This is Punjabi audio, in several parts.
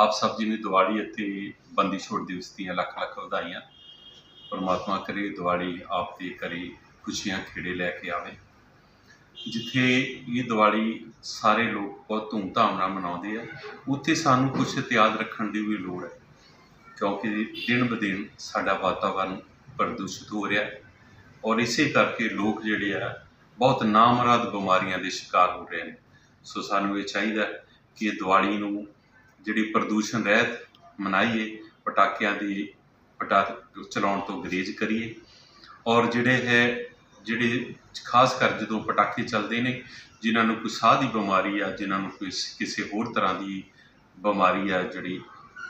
ਆਪ ਸਭ ਜੀ ਨੂੰ ਦੀਵਾਲੀ ਅਤੇ ਬੰਦੀ ਛੋੜ ਦਿਵਸ ਦੀਆਂ ਲੱਖ ਲੱਖ ਵਧਾਈਆਂ, ਪਰਮਾਤਮਾ ਕਰੇ ਦੀਵਾਲੀ ਆਪ ਦੇ ਘਰੇ ਖੁਸ਼ੀਆਂ ਖੇੜੇ ਲੈ ਕੇ ਆਵੇ। ਜਿੱਥੇ ਇਹ ਦੀਵਾਲੀ ਸਾਰੇ ਲੋਕ ਬਹੁਤ ਧੂਮਧਾਮ ਨਾਲ ਮਨਾਉਂਦੇ ਆ, ਉੱਥੇ ਸਾਨੂੰ ਕੁਝ ਇਤਿਆਦ ਰੱਖਣ ਦੀ ਵੀ ਲੋੜ ਹੈ। ਕਿਉਂਕਿ ਦਿਨ ਬ ਦਿਨ ਸਾਡਾ ਵਾਤਾਵਰਨ ਪ੍ਰਦੂਸ਼ਿਤ ਹੋ ਰਿਹਾ ਹੈ ਔਰ ਇਸੇ ਕਰਕੇ ਲੋਕ ਜਿਹੜੇ ਆ, ਬਹੁਤ ਨਾਮਰਾਦ ਬਿਮਾਰੀਆਂ ਦੇ ਸ਼ਿਕਾਰ ਹੋ ਰਹੇ ਨੇ। ਸੋ ਸਾਨੂੰ ਇਹ ਚਾਹੀਦਾ ਕਿ ਇਹ ਦੀਵਾਲੀ ਨੂੰ ਜਿਹੜੀ ਪ੍ਰਦੂਸ਼ਣ ਰਹਿਤ ਮਨਾਈਏ, ਪਟਾਕਿਆਂ ਦੀ ਪਟਾ ਚਲਾਉਣ ਤੋਂ ਗਰੇਜ਼ ਕਰੀਏ। ਔਰ ਜਿਹੜੇ ਹੈ, ਜਿਹੜੇ ਖਾਸ ਕਰ ਜਦੋਂ ਪਟਾਕੇ ਚੱਲਦੇ ਨੇ, ਜਿਨ੍ਹਾਂ ਨੂੰ ਕੋਈ ਸਾਹ ਦੀ ਬਿਮਾਰੀ ਆ, ਜਿਨ੍ਹਾਂ ਨੂੰ ਕੋਈ ਕਿਸੇ ਹੋਰ ਤਰ੍ਹਾਂ ਦੀ ਬਿਮਾਰੀ ਆ ਜਿਹੜੀ,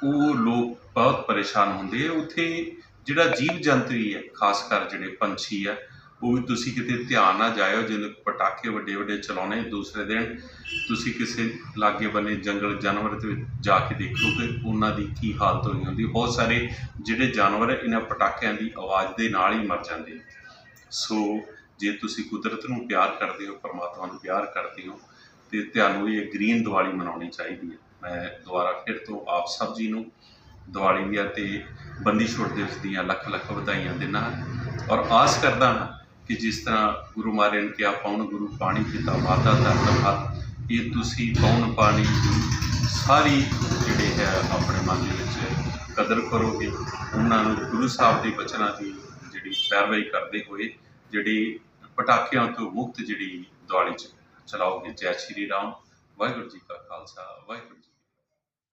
ਉਹ ਲੋਕ ਬਹੁਤ ਪਰੇਸ਼ਾਨ ਹੁੰਦੇ ਆ। ਉੱਥੇ ਜਿਹੜਾ ਜੀਵ ਜੰਤੂ ਹੀ ਹੈ ਖਾਸ ਕਰ ਜਿਹੜੇ ਪੰਛੀ ਆ ਉਹ ਵੀ ਤੁਸੀਂ ਕਿਤੇ ਧਿਆਨ ਨਾ ਜਾਇਓ ਜਦੋਂ ਪਟਾਕੇ ਵੱਡੇ ਵੱਡੇ ਚਲਾਉਣੇ ਦੂਸਰੇ ਦਿਨ, ਤੁਸੀਂ ਕਿਸੇ ਲਾਗੇ ਬੰਨੇ ਜੰਗਲ ਜਾਨਵਰ ਦੇ ਜਾ ਕੇ ਦੇਖੋ ਦੇਖੋਗੇ, ਉਹਨਾਂ ਦੀ ਕੀ ਹਾਲਤ ਹੋਈ ਹੁੰਦੀ ਬਹੁਤ ਸਾਰੇ ਜਿਹੜੇ ਜਾਨਵਰ ਇਹਨਾਂ ਪਟਾਕਿਆਂ ਦੀ ਆਵਾਜ਼ ਦੇ ਨਾਲ ਹੀ ਮਰ ਜਾਂਦੇ ਨੇ। ਸੋ ਜੇ ਤੁਸੀਂ ਕੁਦਰਤ ਨੂੰ ਪਿਆਰ ਕਰਦੇ ਹੋ, ਪਰਮਾਤਮਾ ਨੂੰ ਪਿਆਰ ਕਰਦੇ ਹੋ, ਤੇ ਤੁਹਾਨੂੰ ਇਹ ਗ੍ਰੀਨ ਦੀਵਾਲੀ ਮਨਾਉਣੀ ਚਾਹੀਦੀ ਹੈ ਮੈਂ ਦੁਬਾਰਾ ਫਿਰ ਤੋਂ ਆਪ ਸਭ ਜੀ ਨੂੰ ਦੀਵਾਲੀ ਦੀਆਂ ਤੇ ਬੰਦੀ ਛੋੜ ਦਿਵਸ ਦੀਆਂ ਲੱਖ ਲੱਖ ਵਧਾਈਆਂ ਦਿੰਦਾ ਹਾਂ ਔਰ ਆਸ ਕਰਦਾ ਹਾਂ ਕਿ ਜਿਸ ਤਰ੍ਹਾਂ ਗੁਰੂ ਮਹਾਰਾਜ ਨੇ ਕਿਹਾ ਪੌਣ ਗੁਰੂ ਪਾਣੀ ਪਿਤਾ ਮਾਤਾ ਧਰਤ ਹੱਥ ਇਹ ਤੁਸੀਂ ਪੌਣ ਪਾਣੀ ਦੀ ਸਾਰੀ ਜਿਹੜੇ ਹੈ ਆਪਣੇ ਮਨ ਦੇ ਵਿੱਚ ਕਦਰ ਕਰੋਗੇ। ਉਹਨਾਂ ਨੂੰ ਗੁਰੂ ਸਾਹਿਬ ਦੇ ਬਚਨਾਂ ਦੀ ਜਿਹੜੀ ਪੈਰਵਾਈ ਕਰਦੇ ਹੋਏ, ਜਿਹੜੀ ਪਟਾਕਿਆਂ ਤੋਂ ਮੁਕਤ ਜਿਹੜੀ ਦੀਵਾਲੀ ਚ ਚਲਾਓਗੇ। ਜੈ ਸ਼੍ਰੀ ਰਾਮ। ਵਾਹਿਗੁਰੂ ਜੀ ਕਾ ਖਾਲਸਾ। ਵਾਹਿਗੁਰੂ ਜੀ